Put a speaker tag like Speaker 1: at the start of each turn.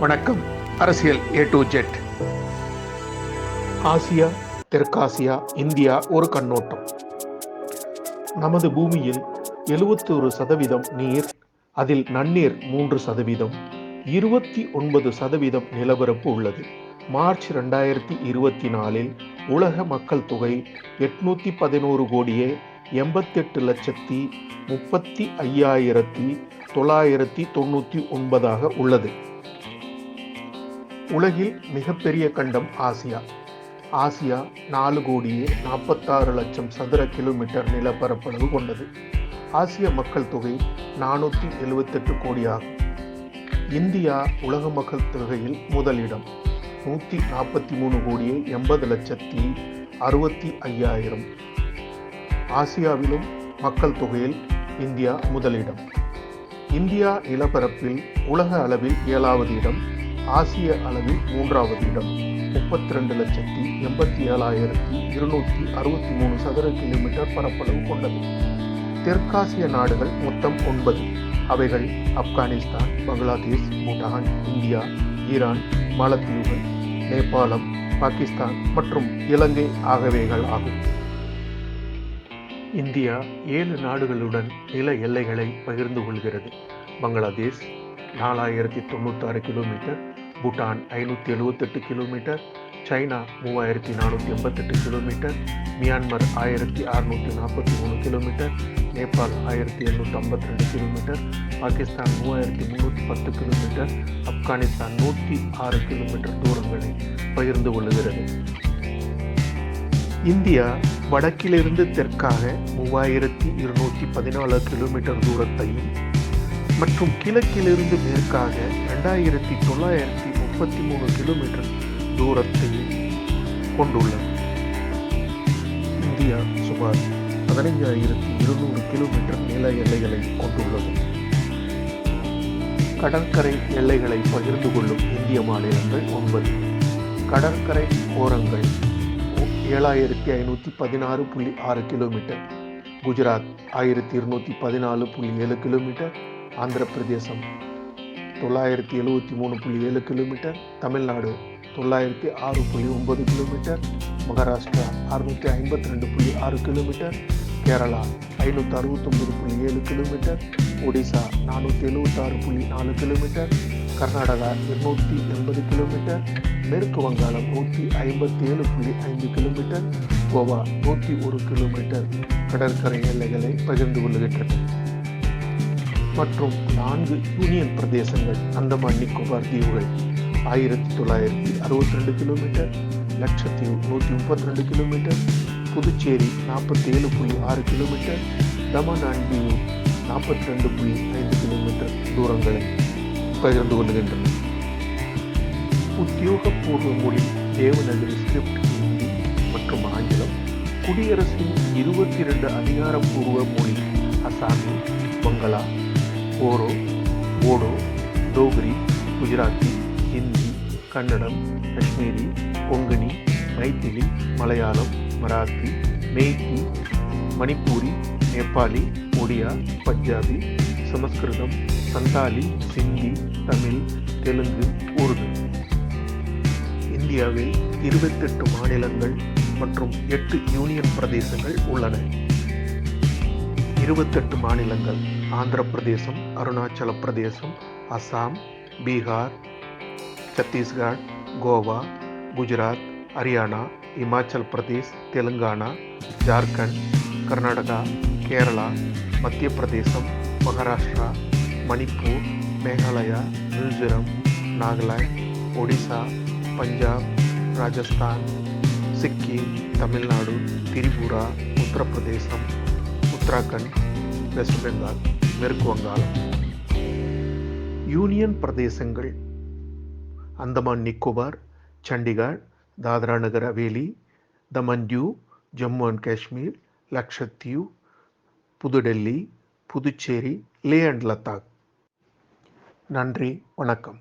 Speaker 1: வணக்கம். அரசியல் A to Z Asia தெற்காசியா இந்தியா ஒரு கண்ணோட்டம். நமது பூமியில் எழுபத்தொரு சதவீதம் நீர் அதில் நன்னீர் மூன்று சதவீதம். இருபத்தி ஒன்பது சதவீதம் நிலப்பரப்பு உள்ளது. மார்ச் ரெண்டாயிரத்தி இருபத்தி நாலில் உலக மக்கள் தொகை எட்நூத்தி பதினோரு கோடியே எண்பத்தெட்டு லட்சத்தி முப்பத்தி ஐயாயிரத்தி தொள்ளாயிரத்தி தொண்ணூற்றி ஒன்பதாக உள்ளது. உலகில் மிகப்பெரிய கண்டம் ஆசியா. ஆசியா நாலு கோடியே நாற்பத்தாறு லட்சம் சதுர கிலோமீட்டர் நிலப்பரப்பளவு கொண்டது. ஆசிய மக்கள் தொகை நானூற்றி எழுபத்தெட்டு கோடி ஆகும் இந்தியா உலக மக்கள் தொகையில் முதலிடம் நூற்றி நாற்பத்தி மூணு கோடியே எண்பது லட்சத்தி அறுபத்தி ஐயாயிரம். ஆசியாவிலும் மக்கள் தொகையில் இந்தியா முதலிடம். இந்தியா நிலப்பரப்பில் உலக அளவில் ஏழாவது இடம் ஆசிய அளவில் மூன்றாவது இடம். முப்பத்தி ரெண்டு லட்சத்தி எண்பத்தி ஏழாயிரத்தி இருநூற்றி அறுபத்தி மூணு சதுர கிலோமீட்டர் பரப்பளவு கொண்டது. தெற்காசிய நாடுகள் மொத்தம் ஒன்பது. அவைகள் ஆப்கானிஸ்தான் பங்களாதேஷ் பூட்டான் இந்தியா ஈரான் மாலத்தீவுகள் நேபாளம் பாகிஸ்தான் மற்றும் இலங்கை ஆகவேகள் ஆகும். இந்தியா ஏழு நாடுகளுடன் நில எல்லைகளை பகிர்ந்து கொள்கிறது. பங்களாதேஷ் நாலாயிரத்தி தொண்ணூத்தாறு கிலோமீட்டர் பூட்டான் ஐநூற்றி எழுபத்தெட்டு கிலோமீட்டர் சைனா மூவாயிரத்தி நானூற்றி எண்பத்தெட்டு கிலோமீட்டர் மியான்மர் ஆயிரத்தி அறுநூற்றி நாற்பத்தி மூணு கிலோமீட்டர் நேபாள் ஆயிரத்தி எழுநூற்றி ஐம்பத்தி ரெண்டு கிலோமீட்டர் பாகிஸ்தான் மூவாயிரத்தி முந்நூற்றி பத்து கிலோமீட்டர் ஆப்கானிஸ்தான் நூற்றி ஆறு கிலோமீட்டர் தூரங்களை பகிர்ந்து கொள்ளுகிறது. இந்தியா வடக்கிலிருந்து தெற்காக மூவாயிரத்தி இருநூற்றி பதினாலு கிலோமீட்டர் தூரத்தையும் மற்றும் கிழக்கிலிருந்து மேற்காக ரெண்டாயிரத்தி தொள்ளாயிரத்தி நாற்பத்தி மூணு கிலோமீட்டர் தூரத்தை கொண்டுள்ளது. இந்தியா சுமார் பதினைஞ்சாயிரத்தி இருநூறு கிலோமீட்டர் நில எல்லைகளை கொண்டுள்ளது. கடற்கரை எல்லைகளை பகிர்ந்து கொள்ளும் இந்திய மாநிலங்கள் ஒன்பது. கடற்கரை ஓரங்கள் ஏழாயிரத்தி ஐநூற்றி பதினாறு புள்ளி ஆறு கிலோமீட்டர் குஜராத் ஆயிரத்தி இருநூற்றி பதினாலு புள்ளி ஏழு கிலோமீட்டர் ஆந்திர பிரதேசம் தொள்ளாயிரத்தி எழுபத்தி மூணு புள்ளி ஏழு கிலோமீட்டர் தமிழ்நாடு தொள்ளாயிரத்தி ஆறு புள்ளி ஒன்பது கிலோமீட்டர் மகாராஷ்டிரா அறுநூற்றி ஐம்பத்தி ரெண்டு புள்ளி ஆறு கிலோமீட்டர் கேரளா ஐநூற்றி அறுபத்தொம்பது புள்ளி ஏழு கிலோமீட்டர் ஒடிசா நானூற்றி எழுபத்தாறு புள்ளி நாலு கிலோமீட்டர் கர்நாடகா இருநூற்றி எண்பது கிலோமீட்டர் மேற்கு வங்காளம் நூற்றி ஐம்பத்தி ஏழு புள்ளி ஐந்து கிலோமீட்டர் கோவா நூற்றி ஒரு கிலோமீட்டர் கடற்கரை எல்லைகளை பகிர்ந்து கொள்கின்றன மற்றும் நான்கு யூனியன் பிரதேசங்கள் அந்தமான் நிக்கோபார் தீவுகள். ஆயிரத்தி தொள்ளாயிரத்தி அறுபத்தி ரெண்டு கிலோமீட்டர் லட்சத்தீவு நூற்றி முப்பத்தி ரெண்டு கிலோமீட்டர் புதுச்சேரி நாற்பத்தி ஏழு புள்ளி ஆறு கிலோமீட்டர் தமன் அண்ட் நாற்பத்தி ரெண்டு புள்ளி ஐந்து கிலோமீட்டர் தூரங்களை பகிர்ந்து கொள்கின்றன உத்தியோகபூர்வ மொழி தேவநகரி ஸ்கிரிப்ட் ஹிந்தி மற்றும் ஆங்கிலம் குடியரசின் இருபத்தி ரெண்டு அதிகாரப்பூர்வ மொழி அசாமி பங்களா. ஓரோ ஓடோ டோக்ரி குஜராத்தி ஹிந்தி கன்னடம் காஷ்மீரி கொங்கணி மைத்திலி மலையாளம் மராத்தி மெய்த்தி மணிப்பூரி நேபாளி ஒடியா பஞ்சாபி சமஸ்கிருதம் சந்தாலி சிந்தி தமிழ் தெலுங்கு உருது. இந்தியாவில் இருபத்தெட்டு மாநிலங்கள் மற்றும் எட்டு யூனியன் பிரதேசங்கள் உள்ளன. இருபத்தெட்டு மாநிலங்கள். ஆந்திர பிரதேசம் அருணாச்சல பிரதேசம் அசாம் பீகார் சத்தீஸ்கர் கோவா குஜராத் ஹரியானா இமாச்சல் பிரதேஷ் தெலுங்கானா ஜார்க்கண்ட் கர்நாடகா கேரளா மத்திய பிரதேசம் மகாராஷ்டிரா மணிப்பூர் மேகாலயா மிசோரம் நாகாலாந்து ஒடிசா பஞ்சாப் ராஜஸ்தான் சிக்கிம் தமிழ்நாடு திரிபுரா உத்தரப்பிரதேசம். உத்தராகண்ட் வெஸ்ட் பெங்கால் மேற்கு வங்காளம் யூனியன் பிரதேசங்கள் அந்தமான் நிக்கோபார் சண்டிகார் தாத்ரா நகர் ஹவேலி தமன் டியூ ஜம்மு அண்ட் காஷ்மீர் லக்ஷத்தீவ் புதுடெல்லி புதுச்சேரி லே அண்ட் லத்தாக் நன்றி வணக்கம்.